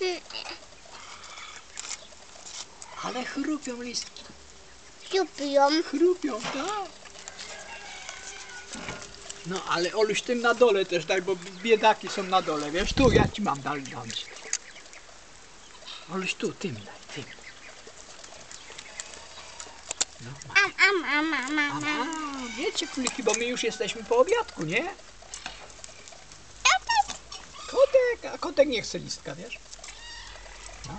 Jest. Ale chrupią listki. Lubią. Chrupią, tak. No ale Oluś tym na dole też daj, bo biedaki są na dole, wiesz? Tu ja ci mam dal dać. Oluś tu, tym daj, tym. No, masz. Am, am, am, am, am, A, am. wiecie króliki, bo my już jesteśmy po obiadku, nie? Kotek, a kotek nie chce listka, wiesz? No.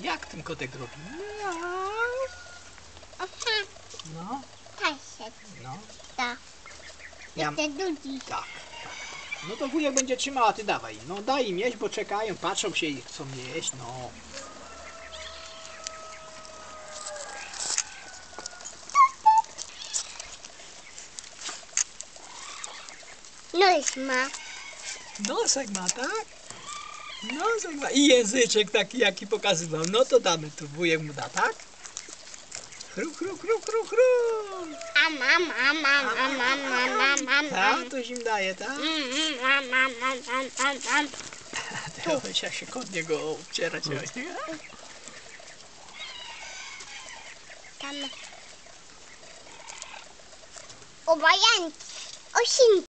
Jak ten kotek robi? No, Kaset. no. Tak. Ja, Jeszcze tak, tak. No to wujek będzie trzymał, a ty dawaj. No daj im jeść, bo czekają, patrzą się i chcą jeść, no. Nos ma. Nosek ma, tak? Nosek ma. I języczek taki, jaki pokazywał. No to damy tu, wujek mu da, tak? Chrup, chrup, chrup, chrup, chrup. A mam, a mam, a mam, a mam, a mam. Tak, to im daje, tak? A mam, a mam, a mam. Teraz jak się kod niego obcierać. Tam. Obojętnie. Osinki.